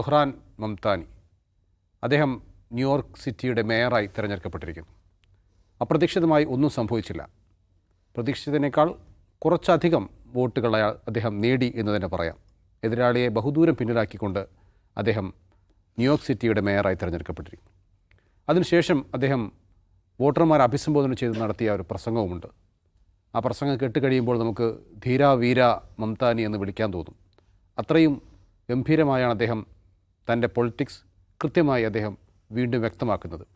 സുഹ്റാൻ മംതാനി. അദ്ദേഹം ന്യൂയോർക്ക് സിറ്റിയുടെ മേയറായി തിരഞ്ഞെടുക്കപ്പെട്ടിരിക്കുന്നു. അപ്രതീക്ഷിതമായി ഒന്നും സംഭവിച്ചില്ല. പ്രതീക്ഷിച്ചതിനേക്കാൾ കുറച്ചധികം വോട്ടുകൾ അദ്ദേഹം നേടി എന്ന് തന്നെ പറയാം. എതിരാളിയെ ബഹുദൂരം പിന്നിലാക്കിക്കൊണ്ട് അദ്ദേഹം ന്യൂയോർക്ക് സിറ്റിയുടെ മേയറായി തിരഞ്ഞെടുക്കപ്പെട്ടിരിക്കുന്നു. അതിനുശേഷം അദ്ദേഹം വോട്ടർമാരെ അഭിസംബോധന ചെയ്ത് നടത്തിയ ഒരു പ്രസംഗവുമുണ്ട്. ആ പ്രസംഗം കേട്ടുകഴിയുമ്പോൾ നമുക്ക് ധീരാ വീര മംതാനി എന്ന് വിളിക്കാൻ തോന്നും. അത്രയും ഗംഭീരമായാണ് അദ്ദേഹം തന്റെ പൊളിറ്റിക്സ് കൃത്യമായി അദ്ദേഹം വീണ്ടും വ്യക്തമാക്കുന്നത്.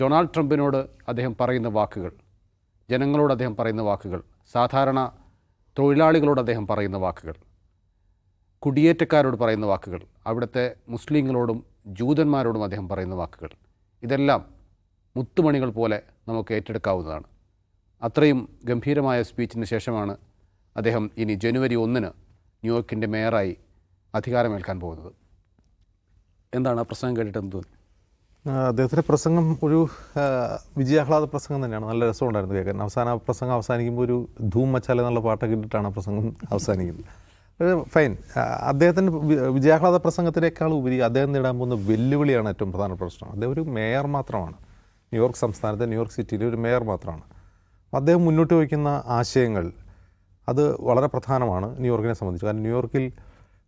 ഡൊണാൾഡ് ട്രംപിനോട് അദ്ദേഹം പറയുന്ന വാക്കുകൾ ജനങ്ങളോട് അദ്ദേഹം പറയുന്ന വാക്കുകൾ സാധാരണ തൊഴിലാളികളോട് അദ്ദേഹം പറയുന്ന വാക്കുകൾ കുടിയേറ്റക്കാരോട് പറയുന്ന വാക്കുകൾ അവിടുത്തെ മുസ്ലിങ്ങളോടും ജൂതന്മാരോടും അദ്ദേഹം പറയുന്ന വാക്കുകൾ ഇതെല്ലാം മുത്തുമണികൾ പോലെ നമുക്ക് ഏറ്റെടുക്കാവുന്നതാണ്. അത്രയും ഗംഭീരമായ സ്പീച്ചിന് ശേഷമാണ് അദ്ദേഹം ഇനി ജനുവരി ഒന്നിന് ന്യൂയോർക്കിന്റെ മേയറായി അധികാരമേൽക്കാൻ പോകുന്നത്. എന്താണ് ആ പ്രസംഗം കേട്ടിട്ട് എന്ത് തോന്നി അദ്ദേഹത്തിന്റെ പ്രസംഗം ഒരു വിജയാഹ്ലാദ പ്രസംഗം തന്നെയാണ്. നല്ല രസമുണ്ടായിരുന്നു കേൾക്കാൻ. അവസാന പ്രസംഗം അവസാനിക്കുമ്പോൾ ഒരു ധൂം മച്ചാല എന്നുള്ള പാട്ടൊക്കെ ഇട്ടിട്ടാണ് പ്രസംഗം അവസാനിക്കുന്നത്. ഫൈൻ. അദ്ദേഹത്തിന്റെ വിജയാഹ്ലാദ പ്രസംഗത്തിനേക്കാൾ ഉപരി അദ്ദേഹം നേടാൻ പോകുന്ന വെല്ലുവിളിയാണ് ഏറ്റവും പ്രധാന പ്രശ്നം. അദ്ദേഹം ഒരു മേയർ മാത്രമാണ്. ന്യൂയോർക്ക് സംസ്ഥാനത്തെ ന്യൂയോർക്ക് സിറ്റിയിലെ ഒരു മേയർ മാത്രമാണ്. അദ്ദേഹം മുന്നോട്ട് വയ്ക്കുന്ന ആശയങ്ങൾ അത് വളരെ പ്രധാനമാണ് ന്യൂയോർക്കിനെ സംബന്ധിച്ച്. കാരണം ന്യൂയോർക്കിൽ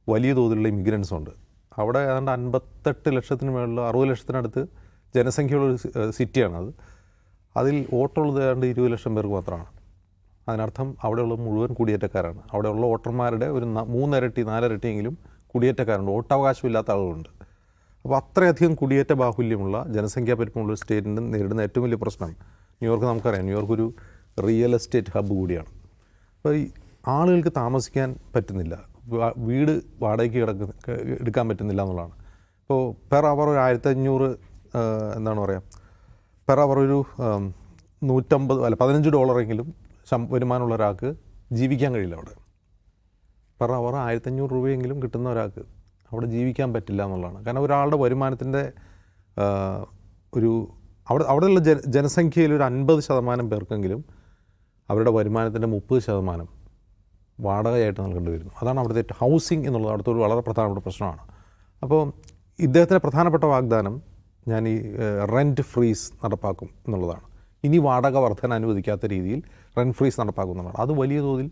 വലിയ തോതിലുള്ള ഇമിഗ്രൻസ് ഉണ്ട് അവിടെ ഏതാണ്ട് അൻപത്തെട്ട് ലക്ഷത്തിന് മേളിൽ അറുപത് ലക്ഷത്തിനടുത്ത് ജനസംഖ്യയുള്ള ഒരു സിറ്റിയാണത് അതിൽ വോട്ടുള്ളത് ഏതാണ്ട് ഇരുപത് ലക്ഷം പേർക്ക് മാത്രമാണ്. അതിനർത്ഥം അവിടെയുള്ള മുഴുവൻ കുടിയേറ്റക്കാരാണ്. അവിടെയുള്ള വോട്ടർമാരുടെ ഒരു മൂന്നിരട്ടി നാലിരട്ടിയെങ്കിലും കുടിയേറ്റക്കാരുണ്ട്. വോട്ടവകാശമില്ലാത്ത ആളുകളുണ്ട്. അപ്പോൾ അത്രയധികം കുടിയേറ്റ ബാഹുല്യമുള്ള ജനസംഖ്യാ പെരുപ്പമുള്ള ഒരു സ്റ്റേറ്റിന് നേരിടുന്ന ഏറ്റവും വലിയ പ്രശ്നം ന്യൂയോർക്ക് നമുക്കറിയാം. ന്യൂയോർക്ക് ഒരു റിയൽ എസ്റ്റേറ്റ് ഹബ്ബ് കൂടിയാണ്. അപ്പോൾ ഈ ആളുകൾക്ക് താമസിക്കാൻ പറ്റുന്നില്ല. വീട് വാടകയ്ക്ക് കിടക്കുന്ന എടുക്കാൻ പറ്റുന്നില്ല എന്നുള്ളതാണ്. ഇപ്പോൾ പെർ അവർ ഒരു ആയിരത്തഞ്ഞൂറ് എന്താണ് പറയുക പെർ അവർ ഒരു നൂറ്റമ്പത് അല്ല പതിനഞ്ച് ഡോളറെങ്കിലും ശം വരുമാനമുള്ള ഒരാൾക്ക് ജീവിക്കാൻ കഴിയില്ല അവിടെ. പെർ അവർ ആയിരത്തഞ്ഞൂറ് രൂപയെങ്കിലും കിട്ടുന്ന ഒരാൾക്ക് അവിടെ ജീവിക്കാൻ പറ്റില്ല എന്നുള്ളതാണ്. കാരണം ഒരാളുടെ വരുമാനത്തിന്റെ ഒരു അവിടെ അവിടെയുള്ള ജന ജനസംഖ്യയിൽ ഒരു അൻപത് ശതമാനം പേർക്കെങ്കിലും അവരുടെ വരുമാനത്തിന്റെ മുപ്പത് ശതമാനം വാടകയായിട്ട് നൽകേണ്ടി വരുന്നു. അതാണ് അവിടുത്തെ ഹൗസിംഗ് എന്നുള്ളത് അവിടുത്തെ ഒരു വളരെ പ്രധാനപ്പെട്ട പ്രശ്നമാണ്. അപ്പോൾ ഇദ്ദേഹത്തിന്റെ പ്രധാനപ്പെട്ട വാഗ്ദാനം ഞാൻ ഈ റെന്റ് ഫ്രീസ് നടപ്പാക്കും എന്നുള്ളതാണ്. ഇനി വാടക വർധന അനുവദിക്കാത്ത രീതിയിൽ റെന്റ് ഫ്രീസ് നടപ്പാക്കും എന്നുള്ളതാണ്. അത് വലിയ തോതിൽ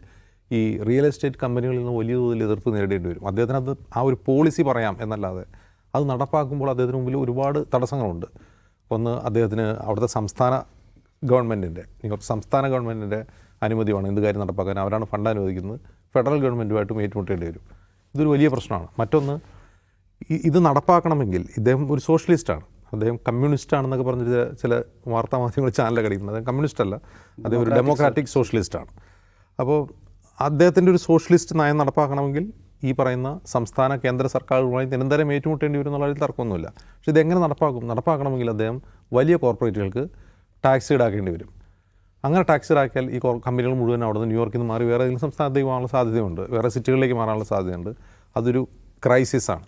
ഈ റിയൽ എസ്റ്റേറ്റ് കമ്പനികളിൽ നിന്ന് വലിയ തോതിൽ എതിർപ്പ് നേരിടേണ്ടി വരും. അദ്ദേഹത്തിന് അത് ആ ഒരു പോളിസി പറയാം എന്നല്ലാതെ അത് നടപ്പാക്കുമ്പോൾ അദ്ദേഹത്തിന് മുമ്പിൽ ഒരുപാട് തടസ്സങ്ങളുണ്ട്. ഒന്ന് അദ്ദേഹത്തിന് അവിടുത്തെ സംസ്ഥാന ഗവൺമെന്റിന്റെ സംസ്ഥാന ഗവൺമെന്റിന്റെ അനുമതി വേണം എന്ത് കാര്യം നടപ്പാക്കാൻ അവരാണ് ഫണ്ട് അനുവദിക്കുന്നത്. ഫെഡറൽ ഗവൺമെന്റുമായിട്ടും ഏറ്റുമുട്ടേണ്ടി വരും. ഇതൊരു വലിയ പ്രശ്നമാണ്. മറ്റൊന്ന് ഇത് നടപ്പാക്കണമെങ്കിൽ ഇദ്ദേഹം ഒരു സോഷ്യലിസ്റ്റാണ്. അദ്ദേഹം കമ്മ്യൂണിസ്റ്റ് ആണെന്നൊക്കെ പറഞ്ഞിട്ട് ചില- ചില വാർത്താ മാധ്യമങ്ങൾ ചാനലൊക്കെ അടിക്കുന്നത് അദ്ദേഹം കമ്മ്യൂണിസ്റ്റ് അല്ല അദ്ദേഹം ഒരു ഡെമോക്രാറ്റിക് സോഷ്യലിസ്റ്റാണ്. അപ്പോൾ അദ്ദേഹത്തിന്റെ ഒരു സോഷ്യലിസ്റ്റ് നയം നടപ്പാക്കണമെങ്കിൽ ഈ പറയുന്ന സംസ്ഥാന കേന്ദ്ര സർക്കാരുകളുമായി നിരന്തരം ഏറ്റുമുട്ടേണ്ടി വരും എന്നുള്ള കാര്യത്തിൽ തർക്കമൊന്നുമില്ല. പക്ഷേ ഇതെങ്ങനെ നടപ്പാക്കും? നടപ്പാക്കണമെങ്കിൽ അദ്ദേഹം വലിയ കോർപ്പറേറ്റുകൾക്ക് ടാക്സ് ഈടാക്കേണ്ടി വരും. അങ്ങനെ ടാക്സ് ഈടാക്കിയാൽ ഈ കമ്പനികൾ മുഴുവൻ അവിടെ നിന്ന് ന്യൂയോർക്കിൽ നിന്ന് മാറി വേറെ ഏതെങ്കിലും സംസ്ഥാനത്തേക്ക് പോകാനുള്ള സാധ്യതയുണ്ട്. വേറെ സിറ്റികളിലേക്ക് മാറാനുള്ള സാധ്യതയുണ്ട്. അതൊരു ക്രൈസിസാണ്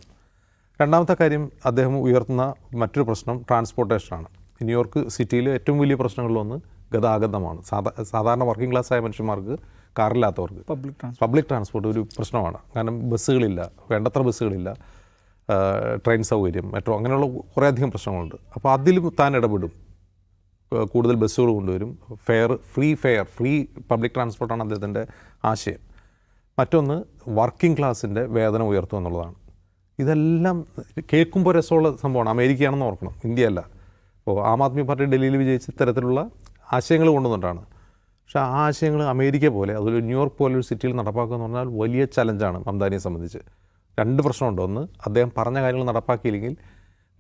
രണ്ടാമത്തെ കാര്യം അദ്ദേഹം ഉയർത്തുന്ന മറ്റൊരു പ്രശ്നം ട്രാൻസ്പോർട്ടേഷനാണ് ന്യൂയോർക്ക് സിറ്റിയിലെ ഏറ്റവും വലിയ പ്രശ്നങ്ങളിലൊന്ന് ഗതാഗതമാണ്. സാധാ സാധാരണ വർക്കിംഗ് ക്ലാസ് ആയ മനുഷ്യന്മാർക്ക് കാറില്ലാത്തവർക്ക് പബ്ലിക് ട്രാൻസ്പോർട്ട് പബ്ലിക് ട്രാൻസ്പോർട്ട് ഒരു പ്രശ്നമാണ്. കാരണം ബസ്സുകളില്ല വേണ്ടത്ര ബസ്സുകളില്ല ട്രെയിൻ സൗകര്യം മെട്രോ അങ്ങനെയുള്ള കുറേയധികം പ്രശ്നങ്ങളുണ്ട്. അപ്പോൾ അതിലും താൻ ഇടപെടും. കൂടുതൽ ബസ്സുകൾ കൊണ്ടുവരും. Fare free fare free public ട്രാൻസ്പോർട്ടാണ് അദ്ദേഹത്തിന്റെ ആശയം. മറ്റൊന്ന് വർക്കിംഗ് ക്ലാസ്സിന്റെ വേതനം ഉയർത്തുക എന്നുള്ളതാണ്. ഇതെല്ലാം കേൾക്കുമ്പോൾ രസമുള്ള സംഭവമാണ്. അമേരിക്കയാണെന്ന് ഓർക്കണം. ഇന്ത്യയല്ല ഇപ്പോൾ ആം ആദ്മി പാർട്ടി ഡൽഹിയിൽ വിജയിച്ച ഇത്തരത്തിലുള്ള ആശയങ്ങൾ കൊണ്ടുവന്നിട്ടാണ്. പക്ഷേ ആ ആശയങ്ങൾ അമേരിക്ക പോലെ അതൊരു ന്യൂയോർക്ക് പോലൊരു സിറ്റിയിൽ നടപ്പാക്കുക എന്ന് പറഞ്ഞാൽ വലിയ ചലഞ്ചാണ് മംദാനിയെ സംബന്ധിച്ച്. രണ്ട് പ്രശ്നമുണ്ട്. ഒന്ന് അദ്ദേഹം പറഞ്ഞ കാര്യങ്ങൾ നടപ്പാക്കിയില്ലെങ്കിൽ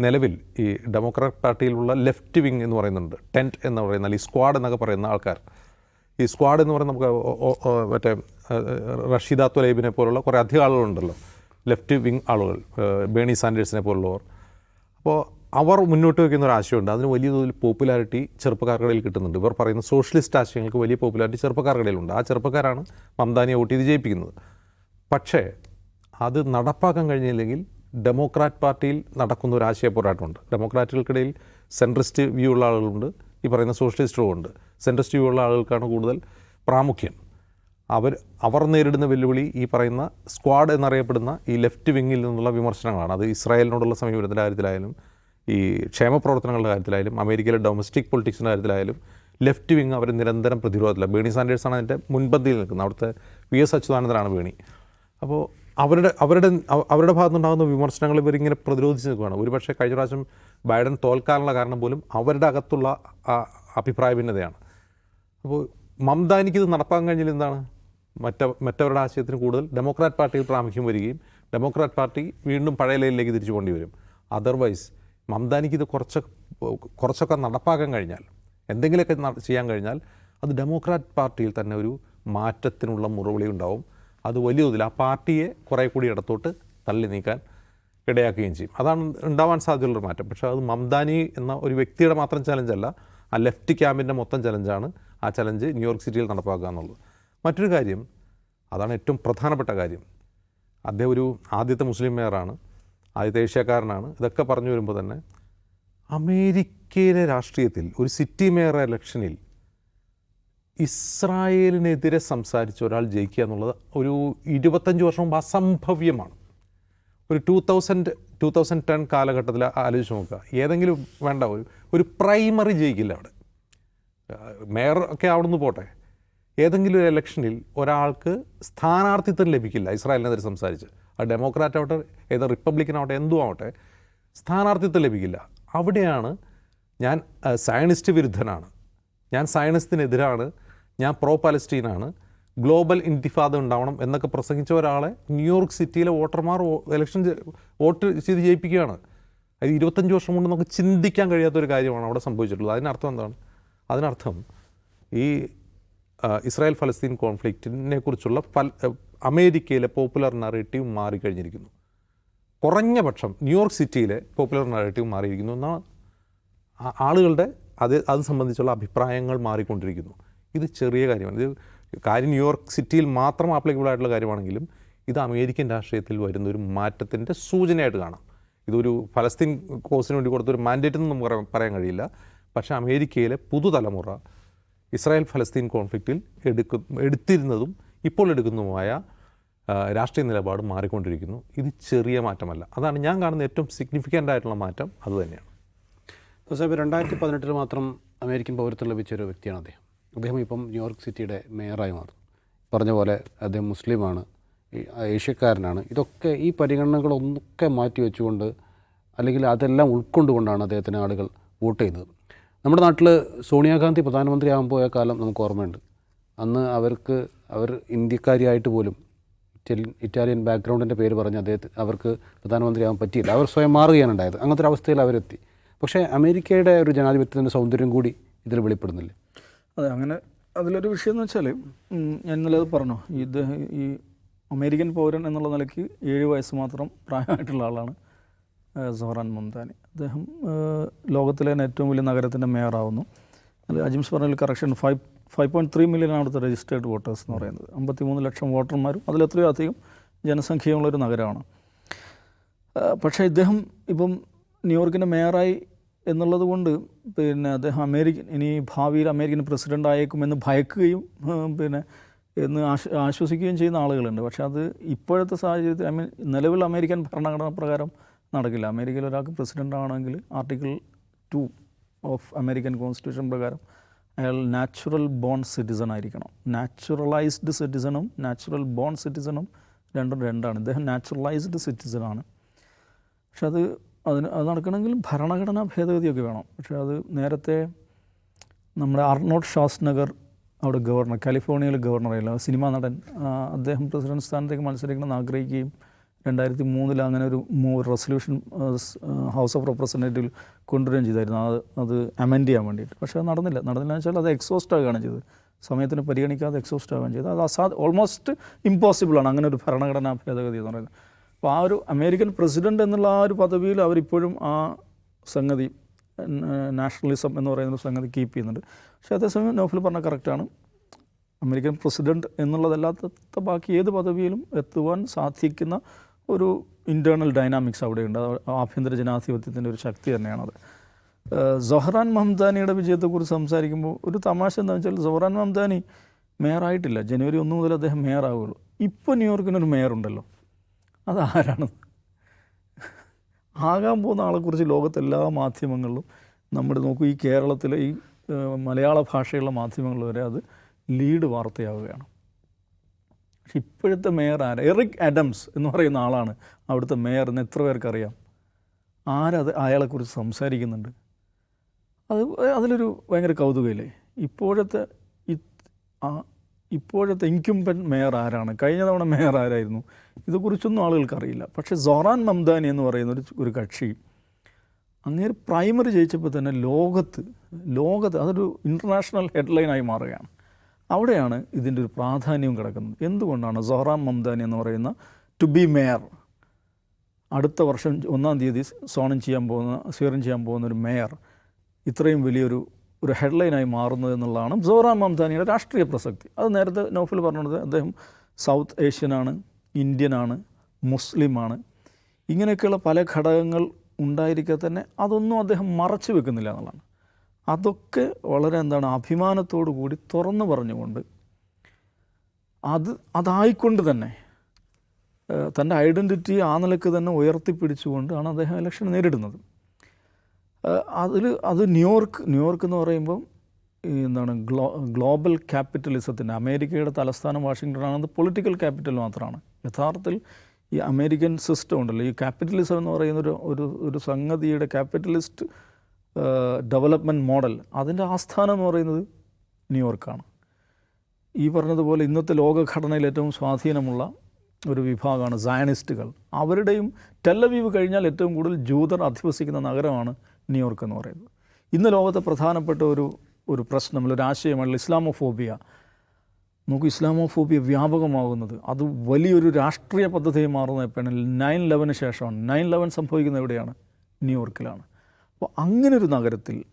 നിലവിൽ ഈ ഡെമോക്രാറ്റ് പാർട്ടിയിലുള്ള ലെഫ്റ്റ് വിങ് എന്ന് പറയുന്നുണ്ട്. ടെന്റ് എന്ന് പറയുന്ന അല്ലെങ്കിൽ സ്ക്വാഡ് എന്നൊക്കെ പറയുന്ന ആൾക്കാർ. ഈ സ്ക്വാഡ് എന്ന് പറയുന്ന നമുക്ക് മറ്റേ റഷീദ തുലൈബിനെ പോലുള്ള കുറേ അധികം ആളുകളുണ്ടല്ലോ. ലെഫ്റ്റ് വിങ് ആളുകൾ ബേണി സാൻഡേഴ്സിനെ പോലുള്ളവർ. അപ്പോൾ അവർ മുന്നോട്ട് വയ്ക്കുന്ന ഒരു ആശയമുണ്ട്. അതിന് വലിയ തോതിൽ പോപ്പുലാരിറ്റി ചെറുപ്പക്കാർക്കിടയിൽ കിട്ടുന്നുണ്ട്. ഇവർ പറയുന്ന സോഷ്യലിസ്റ്റ് ആശയങ്ങൾക്ക് വലിയ പോപ്പുലാരിറ്റി ചെറുപ്പക്കാർക്കിടയിലുണ്ട്. ആ ചെറുപ്പക്കാരാണ് മംദാനിയെ വോട്ട് ചെയ്ത് ജയിപ്പിക്കുന്നത്. പക്ഷേ അത് നടപ്പാക്കാൻ കഴിഞ്ഞില്ലെങ്കിൽ ഡെമോക്രാറ്റ് പാർട്ടിയിൽ നടക്കുന്ന ഒരു ആശയ പോരാട്ടമുണ്ട്. ഡെമോക്രാറ്റുകൾക്കിടയിൽ സെൻട്രിസ്റ്റ് വ്യൂ ഉള്ള ആളുകളുണ്ട്. ഈ പറയുന്ന സോഷ്യലിസ്റ്റുകളുണ്ട് സെൻട്രിസ്റ്റ് വ്യൂ ഉള്ള ആളുകൾക്കാണ് കൂടുതൽ പ്രാമുഖ്യം. അവർ അവർ നേരിടുന്ന വെല്ലുവിളി ഈ പറയുന്ന സ്ക്വാഡ് എന്നറിയപ്പെടുന്ന ഈ ലെഫ്റ്റ് വിങ്ങിൽ നിന്നുള്ള വിമർശനങ്ങളാണ്. അത് ഇസ്രായേലിനോടുള്ള സമീപനത്തിന്റെ കാര്യത്തിലായാലും ഈ ക്ഷേമ പ്രവർത്തനങ്ങളുടെ കാര്യത്തിലായാലും അമേരിക്കയിലെ ഡൊമസ്റ്റിക് പൊളിറ്റിക്സിന്റെ കാര്യത്തിലായാലും ലെഫ്റ്റ് വിങ് അവർ നിരന്തരം പ്രതിരോധത്തില്ല ബേണി സാൻഡേഴ്സാണ് അതിന്റെ മുൻപന്തിയിൽ നിൽക്കുന്നത്. അവിടുത്തെ വി എസ് അച്യുതാനന്ദനാണ് ബേണി. അപ്പോൾ അവരുടെ അവരുടെ അവരുടെ ഭാഗത്തുനിന്നുണ്ടാകുന്ന വിമർശനങ്ങൾ ഇവരിങ്ങനെ പ്രതിരോധിച്ച് നിൽക്കുകയാണ്. ഒരുപക്ഷെ കഴിഞ്ഞ പ്രാവശ്യം ബൈഡൻ തോൽക്കാനുള്ള കാരണം പോലും അവരുടെ അകത്തുള്ള അഭിപ്രായ ഭിന്നതയാണ്. അപ്പോൾ മമത എനിക്കിത് നടപ്പാക്കാൻ കഴിഞ്ഞാൽ എന്താണ്? മറ്റ മറ്റവരുടെ ആശയത്തിന് കൂടുതൽ ഡെമോക്രാറ്റ് പാർട്ടിയിൽ പ്രാമുഖ്യം വരികയും ഡെമോക്രാറ്റ് പാർട്ടി വീണ്ടും പഴയ ലൈനിലേക്ക് തിരിച്ചു പോകേണ്ടി വരും. അതർവൈസ് മമതാനിക്കിത് കുറച്ച് കുറച്ചൊക്കെ നടപ്പാക്കാൻ കഴിഞ്ഞാൽ എന്തെങ്കിലുമൊക്കെ ചെയ്യാൻ കഴിഞ്ഞാൽ അത് ഡെമോക്രാറ്റ് പാർട്ടിയിൽ തന്നെ ഒരു മാറ്റത്തിനുള്ള മുറവിളി ഉണ്ടാവും. അത് വലിയ തോതിൽ ആ പാർട്ടിയെ കുറേ കൂടി ഇടത്തോട്ട് തള്ളി നീക്കാൻ ഇടയാക്കുകയും ചെയ്യും. അതാണ് ഉണ്ടാവാൻ സാധ്യതയുള്ളൊരു മാറ്റം. പക്ഷേ അത് മംദാനി എന്ന ഒരു വ്യക്തിയുടെ മാത്രം ചലഞ്ചല്ല ആ ലെഫ്റ്റ് ക്യാമ്പിന്റെ മൊത്തം ചലഞ്ചാണ് ആ ചലഞ്ച് ന്യൂയോർക്ക് സിറ്റിയിൽ നടപ്പാക്കുക എന്നുള്ളത്. മറ്റൊരു കാര്യം അതാണ് ഏറ്റവും പ്രധാനപ്പെട്ട കാര്യം. അദ്ദേഹം ഒരു ആദ്യത്തെ മുസ്ലിം മേയറാണ് ആദ്യത്തെ ഏഷ്യക്കാരനാണ്. ഇതൊക്കെ പറഞ്ഞു വരുമ്പോൾ തന്നെ അമേരിക്കയിലെ രാഷ്ട്രീയത്തിൽ ഒരു സിറ്റി മേയർ ഇലക്ഷനിൽ ഇസ്രായേലിനെതിരെ സംസാരിച്ച ഒരാൾ ജയിക്കുക എന്നുള്ളത് ഒരു ഇരുപത്തഞ്ച് വർഷം മുമ്പ് അസംഭവ്യമാണ്. ഒരു two thousand two thousand ten കാലഘട്ടത്തിൽ ആലോചിച്ച് നോക്കുക. ഏതെങ്കിലും വേണ്ട ഒരു ഒരു പ്രൈമറി ജയിക്കില്ല അവിടെ. മേയർ ഒക്കെ അവിടെ നിന്ന് പോട്ടെ. ഏതെങ്കിലും ഒരു ഇലക്ഷനിൽ ഒരാൾക്ക് സ്ഥാനാർത്ഥിത്വം ലഭിക്കില്ല ഇസ്രായേലിനെതിരെ സംസാരിച്ച്. ആ ഡെമോക്രാറ്റ് ആവട്ടെ ഏത് റിപ്പബ്ലിക്കൻ ആവട്ടെ എന്തും ആവട്ടെ സ്ഥാനാർത്ഥിത്വം ലഭിക്കില്ല. അവിടെയാണ് ഞാൻ സയനിസ്റ്റ് വിരുദ്ധനാണ്. ഞാൻ സയനിസ്റ്റിനെതിരാണ് ഞാൻ പ്രോ പാലസ്റ്റീനാണ് ഗ്ലോബൽ ഇൻതിഫാദ ഉണ്ടാവണം എന്നൊക്കെ പ്രസംഗിച്ച ഒരാളെ ന്യൂയോർക്ക് സിറ്റിയിലെ വോട്ടർമാർ ഇലക്ഷൻ വോട്ട് ചെയ്ത് ജയിപ്പിക്കുകയാണ്. അത് ഇരുപത്തഞ്ച് വർഷം കൊണ്ട് നമുക്ക് ചിന്തിക്കാൻ കഴിയാത്ത ഒരു കാര്യമാണ് അവിടെ സംഭവിച്ചിട്ടുള്ളത്. അതിനർത്ഥം എന്താണ്? അതിനർത്ഥം ഈ ഇസ്രായേൽ ഫലസ്തീൻ കോൺഫ്ലിക്റ്റിനെ കുറിച്ചുള്ള ഫൽ അമേരിക്കയിലെ പോപ്പുലർ നറേറ്റീവ് മാറിക്കഴിഞ്ഞിരിക്കുന്നു. കുറഞ്ഞ പക്ഷം ന്യൂയോർക്ക് സിറ്റിയിലെ പോപ്പുലർ നറേറ്റീവ് മാറിയിരിക്കുന്നു എന്നാൽ ആളുകളുടെ അത് അത് സംബന്ധിച്ചുള്ള അഭിപ്രായങ്ങൾ മാറിക്കൊണ്ടിരിക്കുന്നു. ഇത് ചെറിയ കാര്യമാണ്. ഇത് കാര്യം ന്യൂയോർക്ക് സിറ്റിയിൽ മാത്രം ആപ്ലിക്കബിൾ ആയിട്ടുള്ള കാര്യമാണെങ്കിലും ഇത് അമേരിക്കൻ രാഷ്ട്രീയത്തിൽ വരുന്ന ഒരു മാറ്റത്തിന്റെ സൂചനയായിട്ട് കാണാം. ഇതൊരു ഫലസ്തീൻ കോസിന് വേണ്ടി കൊടുത്തൊരു മാൻഡേറ്റ് എന്ന് നമുക്ക് പറയാൻ- കഴിയില്ല. പക്ഷേ അമേരിക്കയിലെ പുതുതലമുറ ഇസ്രായേൽ ഫലസ്തീൻ കോൺഫ്ലിക്റ്റിൽ എടുക്ക എടുത്തിരുന്നതും ഇപ്പോൾ എടുക്കുന്നതുമായ രാഷ്ട്രീയ നിലപാട് മാറിക്കൊണ്ടിരിക്കുന്നു. ഇത് ചെറിയ മാറ്റമല്ല. അതാണ് ഞാൻ കാണുന്ന ഏറ്റവും സിഗ്നിഫിക്കന്റ് ആയിട്ടുള്ള മാറ്റം. അതുതന്നെയാണ് സാഹിബ് രണ്ടായിരത്തി പതിനെട്ടിൽ മാത്രം അമേരിക്കൻ പൗരത്വം ലഭിച്ച ഒരു വ്യക്തിയാണ് അദ്ദേഹം. അദ്ദേഹം ഇപ്പം ന്യൂയോർക്ക് സിറ്റിയുടെ മേയറായി മാറും പറഞ്ഞ പോലെ അദ്ദേഹം മുസ്ലിമാണ് ഏഷ്യക്കാരനാണ്. ഇതൊക്കെ ഈ പരിഗണനകളൊന്നൊക്കെ മാറ്റി വെച്ചുകൊണ്ട് അല്ലെങ്കിൽ അതെല്ലാം ഉൾക്കൊണ്ടുകൊണ്ടാണ് അദ്ദേഹത്തിന് ആളുകൾ വോട്ട് ചെയ്തത്. നമ്മുടെ നാട്ടിൽ സോണിയാഗാന്ധി പ്രധാനമന്ത്രി ആകാൻ പോയ കാലം നമുക്ക് ഓർമ്മയുണ്ട്. അന്ന് അവർക്ക് അവർ ഇന്ത്യക്കാരിയായിട്ട് പോലും ഇറ്റാലിയൻ ബാക്ക്ഗ്രൗണ്ടിന്റെ പേര് പറഞ്ഞ് അദ്ദേഹത്തെ അവർക്ക് പ്രധാനമന്ത്രിയാകാൻ പറ്റിയില്ല. അവർ സ്വയം മാറുകയാണ് ഉണ്ടായത് അങ്ങനത്തെ ഒരു അവസ്ഥയിൽ അവരെത്തി. പക്ഷേ അമേരിക്കയുടെ ഒരു ജനാധിപത്യത്തിന്റെ സൗന്ദര്യം കൂടി ഇതിൽ വെളിപ്പെടുന്നില്ലേ. അതെ അങ്ങനെ അതിലൊരു വിഷയം എന്ന് വെച്ചാൽ ഞാൻ ഇന്നലെ അത് പറഞ്ഞു. ഇത് ഈ അമേരിക്കൻ പൗരൻ എന്നുള്ള നിലയ്ക്ക് ഏഴ് വയസ്സ് മാത്രം പ്രായമായിട്ടുള്ള ആളാണ് സൊഹറാൻ മംതാനി അദ്ദേഹം ലോകത്തിലെ ഏറ്റവും വലിയ നഗരത്തിന്റെ മേയറാവുന്നു. അതിൽ അജിംസ് പറഞ്ഞ correction five five point three million അവിടുത്തെ രജിസ്റ്റേർഡ് വോട്ടേഴ്സ് എന്ന് പറയുന്നത്. അമ്പത്തി മൂന്ന് ലക്ഷം വോട്ടർമാരും അതിലെത്രയോ അധികം ജനസംഖ്യയുള്ളൊരു നഗരമാണ്. പക്ഷേ ഇദ്ദേഹം ഇപ്പം ന്യൂയോർക്കിന്റെ മേയറായി എന്നുള്ളത് കൊണ്ട് പിന്നെ അദ്ദേഹം അമേരിക്കൻ ഇനി ഭാവിയിൽ അമേരിക്കൻ പ്രസിഡന്റ് ആയേക്കുമെന്ന് ഭയക്കുകയും പിന്നെ എന്ന് ആശ് ആശ്വസിക്കുകയും ചെയ്യുന്ന ആളുകളുണ്ട്. പക്ഷേ അത് ഇപ്പോഴത്തെ സാഹചര്യത്തിൽ ഐ മീൻ നിലവിൽ അമേരിക്കൻ ഭരണഘടന പ്രകാരം നടക്കില്ല. അമേരിക്കയിൽ ഒരാൾക്ക് പ്രസിഡന്റ് ആണെങ്കിൽ article two of American constitution പ്രകാരം അയാൾ നാച്ചുറൽ ബോൺ സിറ്റിസൺ ആയിരിക്കണം. നാച്ചുറലൈസ്ഡ് സിറ്റിസണും നാച്ചുറൽ ബോൺ സിറ്റിസണും രണ്ടും രണ്ടാണ്. ഇദ്ദേഹം നാച്ചുറലൈസ്ഡ് സിറ്റിസൺ ആണ്. പക്ഷെ അത് അതിന് അത് നടക്കണമെങ്കിൽ ഭരണഘടനാ ഭേദഗതിയൊക്കെ വേണം. പക്ഷേ അത് നേരത്തെ നമ്മുടെ അർണോട്ട് ഷാസ്നഗർ അവിടെ ഗവർണർ കാലിഫോർണിയയിലെ ഗവർണറായില്ല സിനിമാ നടൻ അദ്ദേഹം പ്രസിഡന്റ് സ്ഥാനത്തേക്ക് മത്സരിക്കണമെന്ന് ആഗ്രഹിക്കുകയും രണ്ടായിരത്തി മൂന്നിൽ അങ്ങനെ ഒരു റെസൊല്യൂഷൻ ഹൗസ് ഓഫ് റെപ്രസെന്റേറ്റീവിൽ കൊണ്ടുവരികയും ചെയ്തായിരുന്നു. അത് അത് അമെൻഡ് ചെയ്യാൻ വേണ്ടിയിട്ട്. പക്ഷേ അത് നടന്നില്ല. നടന്നില്ല വെച്ചാൽ അത് എക്സോസ്റ്റ് ആവുകയാണ് ചെയ്തത്. സമയത്തിന് പരിഗണിക്കാതെ എക്സോസ്റ്റ് ആവുകയും ചെയ്തത്. അത് അസാ ഓൾമോസ്റ്റ് ഇമ്പോസിബിളാണ് അങ്ങനെ ഒരു ഭരണഘടനാ ഭേദഗതി എന്ന് പറയുന്നത്. അപ്പോൾ ആ ഒരു അമേരിക്കൻ പ്രസിഡന്റ് എന്നുള്ള ആ ഒരു പദവിയിൽ അവരിപ്പോഴും ആ സംഗതി നാഷണലിസം എന്ന് പറയുന്ന സംഗതി കീപ്പ് ചെയ്യുന്നുണ്ട്. പക്ഷേ അതേസമയം നോഫൽ പറഞ്ഞ കറക്റ്റാണ് അമേരിക്കൻ പ്രസിഡന്റ് എന്നുള്ളതല്ലാത്ത ബാക്കി ഏത് പദവിയിലും എത്തുവാൻ സാധിക്കുന്ന ഒരു ഇന്റേർണൽ ഡൈനാമിക്സ് അവിടെയുണ്ട്. ആഭ്യന്തര ജനാധിപത്യത്തിന്റെ ഒരു ശക്തി തന്നെയാണത്. സൊഹറാൻ മംദാനിയുടെ വിജയത്തെക്കുറിച്ച് സംസാരിക്കുമ്പോൾ ഒരു തമാശ എന്താണെന്ന് വെച്ചാൽ സൊഹറാൻ മംദാനി മേയറായിട്ടില്ല. ജനുവരി ഒന്ന് മുതൽ അദ്ദേഹം മേയറാവുകയുള്ളൂ. ഇപ്പോൾ ന്യൂയോർക്കിനൊരു മേയർ ഉണ്ടല്ലോ അതാരാണ്? ആകാൻ പോകുന്ന ആളെക്കുറിച്ച് ലോകത്തെ എല്ലാ മാധ്യമങ്ങളിലും നമ്മുടെ നോക്കൂ ഈ കേരളത്തിലെ ഈ മലയാള ഭാഷയുള്ള മാധ്യമങ്ങൾ വരെ അത് ലീഡ് വാർത്തയാവുകയാണ്. പക്ഷെ ഇപ്പോഴത്തെ മേയർ ആരാ? എറിക് അഡംസ് എന്ന് പറയുന്ന ആളാണ് അവിടുത്തെ മേയർ എന്ന് എത്ര പേർക്കറിയാം? ആരത് അയാളെക്കുറിച്ച് സംസാരിക്കുന്നുണ്ട്. അത് അതിലൊരു ഭയങ്കര കൗതുകയില്ലേ? ഇപ്പോഴത്തെ ഇപ്പോഴത്തെ ഇൻക്യുംബൻ മേയർ ആരാണ്? കഴിഞ്ഞ തവണ മേയർ ആരായിരുന്നു? ഇതേക്കുറിച്ചൊന്നും ആളുകൾക്ക് അറിയില്ല പക്ഷേ സൊറാൻ മംദാനി എന്ന് പറയുന്ന ഒരു ഒരു കക്ഷി അങ്ങേര് പ്രൈമറി ജയിച്ചപ്പോൾ തന്നെ ലോകത്ത് ലോകത്ത് അതൊരു ഇന്റർനാഷണൽ ഹെഡ്ലൈനായി മാറുകയാണ്. അവിടെയാണ് ഇതിന്റെ ഒരു പ്രാധാന്യവും കിടക്കുന്നത്. എന്തുകൊണ്ടാണ് സൊഹറാം മംദാനി എന്ന് പറയുന്ന ടു ബി മേയർ അടുത്ത വർഷം ഒന്നാം തീയതി സോണം ചെയ്യാൻ പോകുന്ന സ്വീകരണം ചെയ്യാൻ പോകുന്ന ഒരു മേയർ ഇത്രയും വലിയൊരു ഒരു ഹെഡ്ലൈനായി മാറുന്നത് എന്നുള്ളതാണ് സോറാം മംതാനിയുടെ രാഷ്ട്രീയ പ്രസക്തി. അത് നേരത്തെ നോഫൽ പറഞ്ഞത് അദ്ദേഹം സൗത്ത് ഏഷ്യനാണ് ഇന്ത്യനാണ് മുസ്ലിമാണ്. ഇങ്ങനെയൊക്കെയുള്ള പല ഘടകങ്ങൾ ഉണ്ടായിരിക്കുക തന്നെ അതൊന്നും അദ്ദേഹം മറച്ചു വെക്കുന്നില്ല എന്നുള്ളതാണ്. അതൊക്കെ വളരെ എന്താണ് അഭിമാനത്തോടു കൂടി തുറന്നു പറഞ്ഞുകൊണ്ട് അത് അതായിക്കൊണ്ട് തന്നെ തന്റെ ഐഡന്റിറ്റി ആ നിലയ്ക്ക് തന്നെ ഉയർത്തിപ്പിടിച്ചുകൊണ്ടാണ് അദ്ദേഹം ഇലക്ഷൻ നേരിടുന്നത്. അതിൽ അത് ന്യൂയോർക്ക് ന്യൂയോർക്ക് എന്ന് പറയുമ്പം എന്താണ് ഗ്ലോ ഗ്ലോബൽ ക്യാപിറ്റലിസത്തിന്റെ അമേരിക്കയുടെ തലസ്ഥാനം വാഷിങ്ടൺ ആണെന്ന് പൊളിറ്റിക്കൽ ക്യാപിറ്റൽ മാത്രമാണ്. യഥാർത്ഥത്തിൽ ഈ അമേരിക്കൻ സിസ്റ്റം ഉണ്ടല്ലോ ഈ ക്യാപിറ്റലിസം എന്ന് പറയുന്ന ഒരു ഒരു ഒരു സംഗതിയുടെ ക്യാപിറ്റലിസ്റ്റ് ഡെവലപ്മെന്റ് മോഡൽ അതിന്റെ ആസ്ഥാനം എന്ന് പറയുന്നത് ന്യൂയോർക്കാണ്. ഈ പറഞ്ഞതുപോലെ ഇന്നത്തെ ലോകഘടനയിൽ ഏറ്റവും സ്വാധീനമുള്ള ഒരു വിഭാഗമാണ് സയനിസ്റ്റുകൾ. അവരുടെയും ടെല്ലവീവ് കഴിഞ്ഞാൽ ഏറ്റവും കൂടുതൽ ജൂതർ അധിവസിക്കുന്ന നഗരമാണ് ന്യൂയോർക്ക് എന്ന് പറയുന്നത്. ഇന്ന് ലോകത്തെ പ്രധാനപ്പെട്ട ഒരു ഒരു പ്രശ്നം ഒരു ആശയമാണ് ഇസ്ലാമോഫോബിയ. നമുക്ക് ഇസ്ലാമോഫോബിയ വ്യാപകമാകുന്നത്. അത് വലിയൊരു രാഷ്ട്രീയ പദ്ധതിയായി മാറുന്ന എപ്പോഴാണ്? നയൻ ലെവന് ശേഷമാണ്. നയൻ ലെവൻ സംഭവിക്കുന്നത് എവിടെയാണ്? ന്യൂയോർക്കിലാണ്. അപ്പോൾ അങ്ങനെ ഒരു നഗരത്തിൽ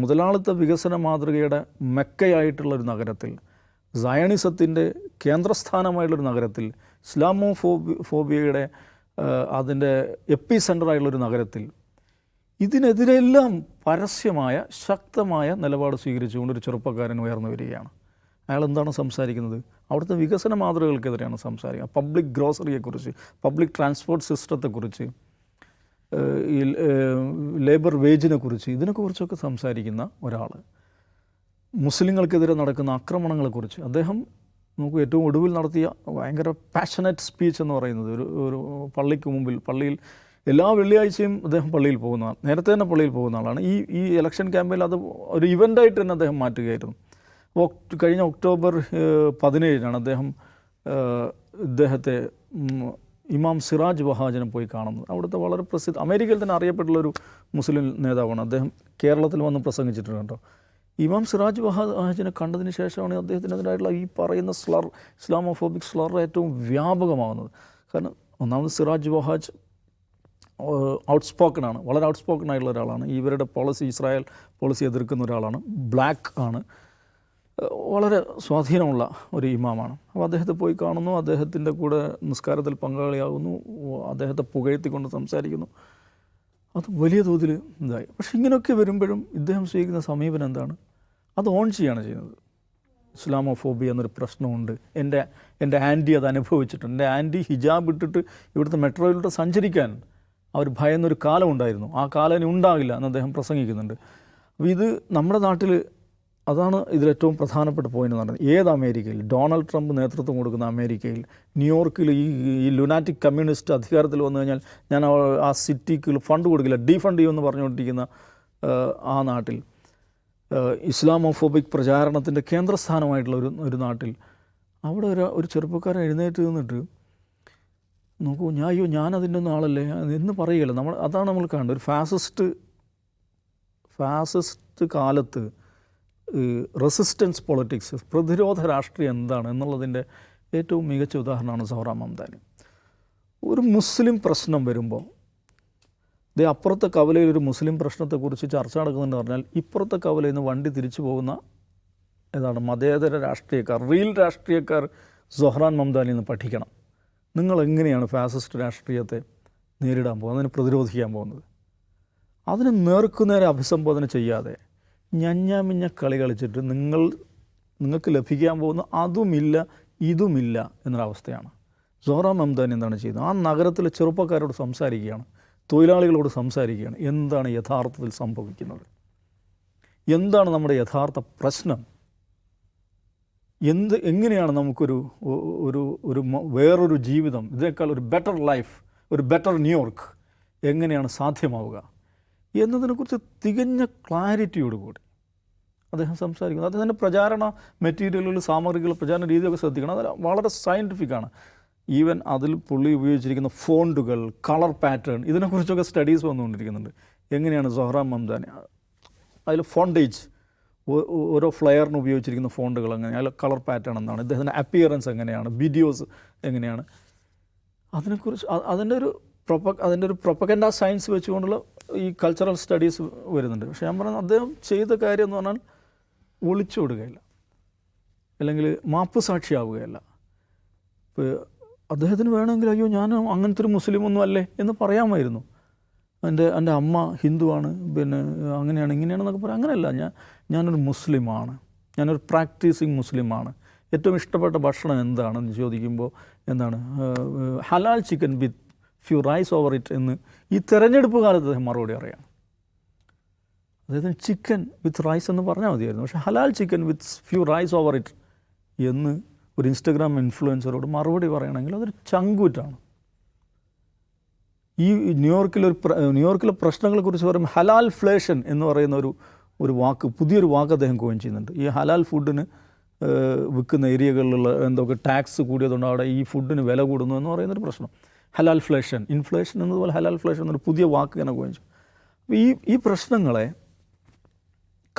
മുതലാളിത്ത വികസന മാതൃകയുടെ മെക്കയായിട്ടുള്ള ഒരു നഗരത്തിൽ സയണിസത്തിന്റെ കേന്ദ്രസ്ഥാനമായിട്ടുള്ളൊരു നഗരത്തിൽ ഇസ്ലാമോ ഫോബി ഫോബിയയുടെ അതിന്റെ എപ്പി സെന്ററായുള്ളൊരു നഗരത്തിൽ ഇതിനെതിരെല്ലാം പരസ്യമായ ശക്തമായ നിലപാട് സ്വീകരിച്ചുകൊണ്ട് ഒരു ചെറുപ്പക്കാരൻ ഉയർന്നു വരികയാണ്. അയാൾ എന്താണ് സംസാരിക്കുന്നത്? അവിടുത്തെ വികസന മാതൃകകൾക്കെതിരെയാണ് സംസാരിക്കുക. പബ്ലിക് ഗ്രോസറിയെക്കുറിച്ച് പബ്ലിക് ട്രാൻസ്പോർട്ട് സിസ്റ്റത്തെക്കുറിച്ച് ഈ ലേബർ വേജിനെ കുറിച്ച് ഇതിനെക്കുറിച്ചൊക്കെ സംസാരിക്കുന്ന ഒരാൾ. മുസ്ലിങ്ങൾക്കെതിരെ നടക്കുന്ന ആക്രമണങ്ങളെക്കുറിച്ച്. അദ്ദേഹം നമുക്ക് ഏറ്റവും ഒടുവിൽ നടത്തിയ ഭയങ്കര പാഷനറ്റ് സ്പീച്ച് എന്ന് പറയുന്നത് ഒരു ഒരു പള്ളിക്ക് മുമ്പിൽ പള്ളിയിൽ എല്ലാ വെള്ളിയാഴ്ചയും അദ്ദേഹം പള്ളിയിൽ പോകുന്ന നേരത്തെ തന്നെ പള്ളിയിൽ പോകുന്ന ആളാണ്. ഈ ഈ ഇലക്ഷൻ ക്യാമ്പയിൽ അത് ഒരു ഇവന്റായിട്ട് തന്നെ അദ്ദേഹം മാറ്റുകയായിരുന്നു. കഴിഞ്ഞ ഒക്ടോബർ പതിനേഴിനാണ് അദ്ദേഹം ഇദ്ദേഹത്തെ ഇമാം സിറാജ് വഹാജനെ പോയി കാണുന്നത്. അവിടുത്തെ വളരെ പ്രസിദ്ധ അമേരിക്കയിൽ തന്നെ അറിയപ്പെട്ടുള്ളൊരു മുസ്ലിം നേതാവാണ് അദ്ദേഹം. കേരളത്തിൽ വന്ന് പ്രസംഗിച്ചിട്ടുണ്ട് കേട്ടോ. ഇമാം സിറാജ് വഹാജിനെ കണ്ടതിന് ശേഷമാണ് അദ്ദേഹത്തിനെതിരായിട്ടുള്ള ഈ പറയുന്ന സ്ലർ ഇസ്ലാമോഫോബിക് സ്ലർ ഏറ്റവും വ്യാപകമാകുന്നത്. കാരണം ഒന്നാമത് സിറാജ് വഹാജ് ഔട്ട്സ്പോക്കൺ ആണ്. വളരെ ഔട്ട്സ്പോക്കൺ ആയിട്ടുള്ള ഒരാളാണ്. ഇവരുടെ പോളിസി ഇസ്രായേൽ പോളിസി എതിർക്കുന്ന ഒരാളാണ്. ബ്ലാക്ക് ആണ്. വളരെ സ്വാധീനമുള്ള ഒരു ഇമാമാണ്. അപ്പോൾ അദ്ദേഹത്തെ പോയി കാണുന്നു. അദ്ദേഹത്തിന്റെ കൂടെ നിസ്കാരത്തിൽ പങ്കാളിയാകുന്നു. അദ്ദേഹത്തെ പുകഴ്ത്തിക്കൊണ്ട് സംസാരിക്കുന്നു. അത് വലിയ തോതിൽ ഇതായി. പക്ഷെ ഇങ്ങനെയൊക്കെ വരുമ്പോഴും ഇദ്ദേഹം സ്വീകരിക്കുന്ന സമീപനം എന്താണ്? അത് ഓൺ ചെയ്യുകയാണ് ചെയ്യുന്നത്. ഇസ്ലാമോഫോബിയ എന്നൊരു പ്രശ്നമുണ്ട്. എന്റെ എന്റെ ആന്റി അത് അനുഭവിച്ചിട്ടുണ്ട്. എന്റെ ആന്റി ഹിജാബ് ഇട്ടിട്ട് ഇവിടുത്തെ മെട്രോയിലൂടെ സഞ്ചരിക്കാൻ അവർ ഭയന്നൊരു കാലം ഉണ്ടായിരുന്നു. ആ കാലം ഇനി ഉണ്ടാകില്ല എന്ന് അദ്ദേഹം പ്രസംഗിക്കുന്നുണ്ട്. അപ്പോൾ ഇത് നമ്മുടെ നാട്ടിൽ അതാണ് ഇതിലേറ്റവും പ്രധാനപ്പെട്ട പോയിന്റ് എന്ന് പറയുന്നത്. ഏത് അമേരിക്കയിൽ? ഡൊണാൾഡ് ട്രംപ് നേതൃത്വം കൊടുക്കുന്ന അമേരിക്കയിൽ ന്യൂയോർക്കിൽ ഈ ഈ ലുനാറ്റിക് കമ്മ്യൂണിസ്റ്റ് അധികാരത്തിൽ വന്നു കഴിഞ്ഞാൽ ഞാൻ ആ- സിറ്റിക്ക് ഫണ്ട് കൊടുക്കില്ല ഡീഫണ്ട് ചെയ്യുമെന്ന് പറഞ്ഞുകൊണ്ടിരിക്കുന്ന ആ നാട്ടിൽ. ഇസ്ലാമോഫോബിക് പ്രചാരണത്തിന്റെ കേന്ദ്രസ്ഥാനമായിട്ടുള്ള ഒരു ഒരു നാട്ടിൽ. അവിടെ ഒരു ഒരു ചെറുപ്പക്കാരൻ എഴുന്നേറ്റ് നിന്നിട്ട് നോക്കൂ ഞാൻ അയ്യോ ഞാൻ അതിന്റെ ഒന്നും ആളല്ലേ? എന്ന് പറയുകയല്ല നമ്മൾ അതാണ് നമ്മൾ കാണുന്നത് ഒരു ഫാസിസ്റ്റ് ഫാസിസ്റ്റ് കാലത്ത് റെസിസ്റ്റൻസ് പൊളിറ്റിക്സ് പ്രതിരോധ രാഷ്ട്രീയം എന്താണ് എന്നുള്ളതിന്റെ ഏറ്റവും മികച്ച ഉദാഹരണമാണ് സൗറ മംദാനി ഒരു മുസ്ലിം പ്രശ്നം വരുമ്പോൾ ഇത് അപ്പുറത്തെ കവലയിൽ ഒരു മുസ്ലിം പ്രശ്നത്തെക്കുറിച്ച് ചർച്ച നടക്കുന്നുണ്ടെന്ന് പറഞ്ഞാൽ ഇപ്പുറത്തെ കവലയിൽ നിന്ന് വണ്ടി തിരിച്ചു പോകുന്ന ഏതാണ് മതേതര രാഷ്ട്രീയക്കാർ റിയൽ രാഷ്ട്രീയക്കാർ സൊഹ്റാൻ മംദാനിൽ പഠിക്കണം. നിങ്ങൾ എങ്ങനെയാണ് ഫാസിസ്റ്റ് രാഷ്ട്രീയത്തെ നേരിടാൻ പോകുന്നത്? അതിനെ പ്രതിരോധിക്കാൻ പോകുന്നത്? അതിനെ നേർക്കുനേരെ അഭിസംബോധന ചെയ്യാതെ ഞഞ്ഞാമിഞ്ഞ കളി കളിച്ചിട്ട് നിങ്ങൾ നിങ്ങൾക്ക് ലഭിക്കാൻ പോകുന്ന അതുമില്ല ഇതുമില്ല എന്നൊരവസ്ഥയാണ്. സോറ മംദാൻ എന്താണ് ചെയ്യുന്നത്? ആ നഗരത്തിലെ ചെറുപ്പക്കാരോട് സംസാരിക്കുകയാണ് തൊഴിലാളികളോട് സംസാരിക്കുകയാണ്. എന്താണ് യഥാർത്ഥത്തിൽ സംഭവിക്കുന്നത്? എന്താണ് നമ്മുടെ യഥാർത്ഥ പ്രശ്നം? എന്ത് എങ്ങനെയാണ് നമുക്കൊരു ഒരു ഒരു വേറൊരു ജീവിതം ഇതിനേക്കാൾ ഒരു ബെറ്റർ ലൈഫ് ഒരു ബെറ്റർ ന്യൂയോർക്ക് എങ്ങനെയാണ് സാധ്യമാവുക എന്നതിനെക്കുറിച്ച് തികഞ്ഞ ക്ലാരിറ്റിയോടുകൂടി അദ്ദേഹം സംസാരിക്കുന്നത് അദ്ദേഹത്തിന്റെ പ്രചാരണ മെറ്റീരിയലുകൾ സാമഗ്രികൾ പ്രചാരണ രീതിയൊക്കെ ശ്രദ്ധിക്കണം. അത് വളരെ സയന്റിഫിക്കാണ് ഈവൻ അതിൽ പുള്ളി ഉപയോഗിച്ചിരിക്കുന്ന ഫോണ്ടുകൾ കളർ പാറ്റേൺ ഇതിനെക്കുറിച്ചൊക്കെ സ്റ്റഡീസ് വന്നുകൊണ്ടിരിക്കുന്നുണ്ട്. എങ്ങനെയാണ് സൊഹ്റാം മംദാനി? അതിൽ ഫോണ്ടേജ് ഓരോ ഫ്ലെയറിന് ഉപയോഗിച്ചിരിക്കുന്ന ഫോണ്ടുകൾ എങ്ങനെയാണ് കളർ പാറ്റേൺ എന്താണ് ഇദ്ദേഹത്തിന്റെ അപ്പിയറൻസ് എങ്ങനെയാണ് വീഡിയോസ് എങ്ങനെയാണ്. അതിനെക്കുറിച്ച് അതിന്റെ ഒരു പ്രൊപ്പ അതിന്റെ ഒരു പ്രൊപ്പഗൻഡ സയൻസ് വെച്ചുകൊണ്ടുള്ള ഈ കൾച്ചറൽ സ്റ്റഡീസ് വരുന്നുണ്ട്. പക്ഷേ ഞാൻ പറയുന്നത് അദ്ദേഹം ചെയ്ത കാര്യം എന്ന് പറഞ്ഞാൽ ഒളിച്ചു കൊടുക്കുകയില്ല അല്ലെങ്കിൽ മാപ്പ് സാക്ഷിയാവുകയല്ല. ഇപ്പോൾ അദ്ദേഹത്തിന് വേണമെങ്കിൽ അയ്യോ ഞാൻ അങ്ങനത്തെ ഒരു മുസ്ലിം ഒന്നും അല്ലേ? എന്ന് പറയാമായിരുന്നു. എന്റെ എന്റെ അമ്മ ഹിന്ദുവാണ് പിന്നെ അങ്ങനെയാണ് ഇങ്ങനെയാണെന്നൊക്കെ പറയാം. അങ്ങനെയല്ല ഞാൻ ഞാനൊരു മുസ്ലിമാണ്. ഞാനൊരു പ്രാക്ടീസിങ് മുസ്ലിമാണ്. ഏറ്റവും ഇഷ്ടപ്പെട്ട ഭക്ഷണം എന്താണെന്ന് ചോദിക്കുമ്പോൾ എന്താണ് halal chicken with few rice over it എന്ന് ഈ തെരഞ്ഞെടുപ്പ് കാലത്ത് അദ്ദേഹം മറുപടി അറിയാം അദ്ദേഹത്തിന് ചിക്കൻ വിത്ത് റൈസ് എന്ന് പറഞ്ഞാൽ മതിയായിരുന്നു. പക്ഷേ halal chicken with few rice over it എന്ന് ഒരു ഇൻസ്റ്റഗ്രാം ഇൻഫ്ലുവൻസറോട് മറുപടി പറയണമെങ്കിൽ അതൊരു ചങ്കൂറ്റാണ്. ഈ ന്യൂയോർക്കിലൊരു ന്യൂയോർക്കിലെ പ്രശ്നങ്ങളെക്കുറിച്ച് പറയുമ്പോൾ ഹലാൽ ഫ്ലേഷൻ എന്ന് പറയുന്ന ഒരു ഒരു വാക്ക് പുതിയൊരു വാക്ക് അദ്ദേഹം കോയിൻ ചെയ്യുന്നുണ്ട്. ഈ ഹലാൽ ഫുഡിന് വിൽക്കുന്ന ഏരിയകളിലുള്ള എന്തൊക്കെ ടാക്സ് കൂടിയതുകൊണ്ട് അവിടെ ഈ ഫുഡിന് വില കൂടുന്നു എന്ന് പറയുന്നൊരു പ്രശ്നം. ഹലാൽ ഫ്ലേഷൻ ഇൻഫ്ലേഷൻ എന്നതുപോലെ ഹലാൽ ഫ്ലേഷൻ എന്നൊരു പുതിയ വാക്ക് ഇങ്ങനെ കോയിൻ ചെയ്യും ഈ ഈ പ്രശ്നങ്ങളെ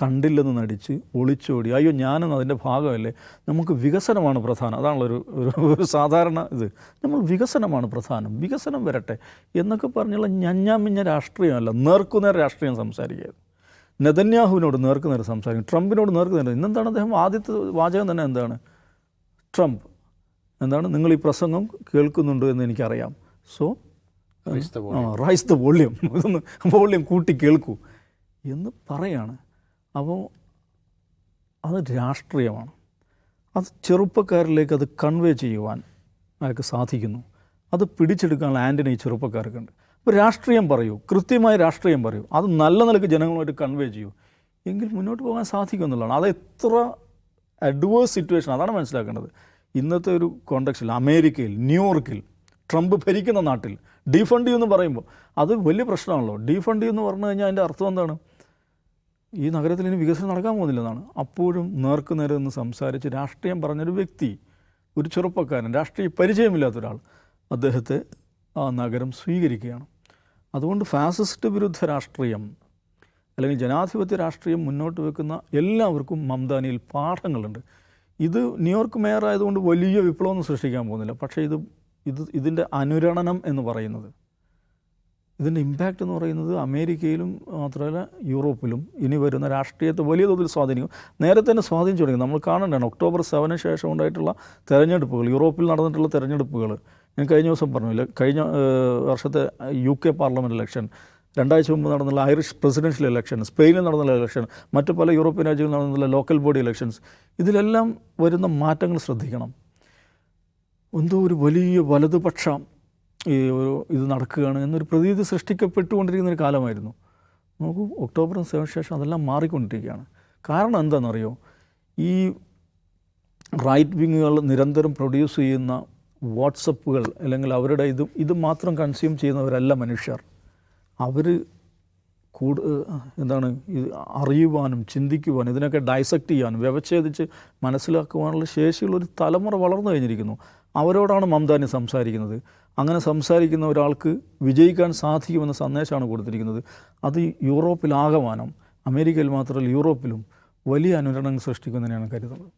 കണ്ടില്ലെന്ന് നടിച്ച് ഒളിച്ചോടി. അയ്യോ ഞാനും അതിന്റെ ഭാഗമല്ലേ? നമുക്ക് വികസനമാണ് പ്രധാനം. അതാണല്ലോ ഒരു ഒരു സാധാരണ ഇത്. നമ്മൾ വികസനമാണ് പ്രധാനം. വികസനം വരട്ടെ എന്നൊക്കെ പറഞ്ഞുള്ള ഞഞ്ഞാമിഞ്ഞ രാഷ്ട്രീയമല്ല. നേർക്കുനേർ രാഷ്ട്രീയം സംസാരിക്കുക നെതന്യാഹുവിനോട് നേർക്കുനേർ സംസാരിക്കും. ട്രംപിനോട് നേർക്കുനേർ. ഇന്നെന്താണ് അദ്ദേഹം ആദ്യത്തെ വാചകം തന്നെ എന്താണ്? ട്രംപ്. എന്താണ്? നിങ്ങൾ ഈ പ്രസംഗം കേൾക്കുന്നുണ്ട് എന്ന് എനിക്കറിയാം. So rise the volume. ഇതൊന്ന് വോള്യം കൂട്ടി കേൾക്കൂ എന്ന് പറയാണ്. അപ്പോൾ അത് രാഷ്ട്രീയമാണ്. അത് ചെറുപ്പക്കാരിലേക്ക് അത് കൺവേ ചെയ്യുവാൻ അയാൾക്ക് സാധിക്കുന്നു. അത് പിടിച്ചെടുക്കാനുള്ള ആന്റണി ഈ ചെറുപ്പക്കാർക്കുണ്ട്. അപ്പോൾ രാഷ്ട്രീയം പറയൂ കൃത്യമായ രാഷ്ട്രീയം പറയൂ. അത് നല്ല നിലയ്ക്ക് ജനങ്ങളുമായിട്ട് കൺവേ ചെയ്യൂ. എങ്കിൽ മുന്നോട്ട് പോകാൻ സാധിക്കും എന്നുള്ളതാണ്. അത് എത്ര അഡ്വേഴ്സ് സിറ്റുവേഷൻ അതാണ് മനസ്സിലാക്കേണ്ടത്. ഇന്നത്തെ ഒരു കോണ്ടക്സ്റ്റിൽ അമേരിക്കയിൽ ന്യൂയോർക്കിൽ ട്രംപ് ഭരിക്കുന്ന നാട്ടിൽ ഡീഫണ്ട് ചെയ്യുമെന്ന് പറയുമ്പോൾ അത് വലിയ പ്രശ്നമാണല്ലോ. ഡീഫണ്ട് ചെയ്യുമെന്ന് പറഞ്ഞു കഴിഞ്ഞാൽ അതിന്റെ അർത്ഥം എന്താണ്? ഈ നഗരത്തിൽ ഇനി വികസനം നടക്കാൻ പോകുന്നില്ലെന്നാണ്. അപ്പോഴും നേർക്ക് നേരെ നിന്ന് സംസാരിച്ച് രാഷ്ട്രീയം പറഞ്ഞൊരു വ്യക്തി ഒരു ചെറുപ്പക്കാരൻ രാഷ്ട്രീയ പരിചയമില്ലാത്ത ഒരാൾ അദ്ദേഹത്തെ ആ നഗരം സ്വീകരിക്കുകയാണ്. അതുകൊണ്ട് ഫാസിസ്റ്റ് വിരുദ്ധ രാഷ്ട്രീയം അല്ലെങ്കിൽ ജനാധിപത്യ രാഷ്ട്രീയം മുന്നോട്ട് വെക്കുന്ന എല്ലാവർക്കും മംദാനിയിൽ പാഠങ്ങളുണ്ട്. ഇത് ന്യൂയോർക്ക് മേയർ ആയതുകൊണ്ട് വലിയ വിപ്ലവമൊന്നും സൃഷ്ടിക്കാൻ പോകുന്നില്ല. പക്ഷേ ഇത് ഇത് ഇതിന്റെ അനുരണനം എന്ന് പറയുന്നത് ഇതിന്റെ ഇമ്പാക്റ്റ് എന്ന് പറയുന്നത് അമേരിക്കയിലും മാത്രമല്ല യൂറോപ്പിലും ഇനി വരുന്ന രാഷ്ട്രീയത്തെ വലിയ തോതിൽ സ്വാധീനിക്കും. നേരത്തെ തന്നെ സ്വാധീനിച്ചു തുടങ്ങി. നമ്മൾ കാണേണ്ടതാണ്. ഒക്ടോബർ സെവന് ശേഷം ഉണ്ടായിട്ടുള്ള തെരഞ്ഞെടുപ്പുകൾ യൂറോപ്പിൽ നടന്നിട്ടുള്ള തെരഞ്ഞെടുപ്പുകൾ. ഞാൻ കഴിഞ്ഞ ദിവസം പറഞ്ഞില്ല കഴിഞ്ഞ വർഷത്തെ യു കെ പാർലമെന്റ് ഇലക്ഷൻ രണ്ടാഴ്ച മുമ്പ് നടന്നുള്ള ഐറിഷ് പ്രസിഡൻഷ്യൽ ഇലക്ഷൻ സ്പെയിനിൽ നടന്നുള്ള ഇലക്ഷൻ മറ്റു പല യൂറോപ്യൻ രാജ്യങ്ങളിൽ നടന്നുള്ള ലോക്കൽ ബോഡി ഇലക്ഷൻസ് ഇതിലെല്ലാം വരുന്ന മാറ്റങ്ങൾ ശ്രദ്ധിക്കണം. എന്തോ ഒരു വലിയ വലതുപക്ഷ ഈ ഒരു ഇത് നടക്കുകയാണ് എന്നൊരു പ്രതീതി സൃഷ്ടിക്കപ്പെട്ടുകൊണ്ടിരിക്കുന്ന ഒരു കാലമായിരുന്നു. നമുക്ക് ഒക്ടോബറിന് ശേഷം അതെല്ലാം മാറിക്കൊണ്ടിരിക്കുകയാണ്. കാരണം എന്താണെന്നറിയോ? ഈ റൈറ്റ് വിങ്ങുകൾ നിരന്തരം പ്രൊഡ്യൂസ് ചെയ്യുന്ന വാട്സപ്പുകൾ അല്ലെങ്കിൽ അവരുടെ ഇത് ഇത് മാത്രം കൺസ്യൂം ചെയ്യുന്നവരല്ല മനുഷ്യർ. അവർ കൂട് എന്താണ് ഇത് അറിയുവാനും ചിന്തിക്കുവാനും ഇതിനൊക്കെ ഡൈസെക്റ്റ് ചെയ്യാനും വ്യവച്ഛേദിച്ച് മനസ്സിലാക്കുവാനുള്ള ശേഷിയുള്ള ഒരു തലമുറ വളർന്നു കഴിഞ്ഞിരിക്കുന്നു. അവരോടാണ് മംതാനി സംസാരിക്കുന്നത്. അങ്ങനെ സംസാരിക്കുന്ന ഒരാൾക്ക് വിജയിക്കാൻ സാധിക്കുമെന്ന സന്ദേശമാണ് കൊടുത്തിരിക്കുന്നത്. അത് യൂറോപ്പിലാകമാനം അമേരിക്കയിൽ മാത്രമല്ല യൂറോപ്പിലും വലിയ അനുരണങ്ങൾ സൃഷ്ടിക്കുന്നതിനാണ് കരുതുന്നത്.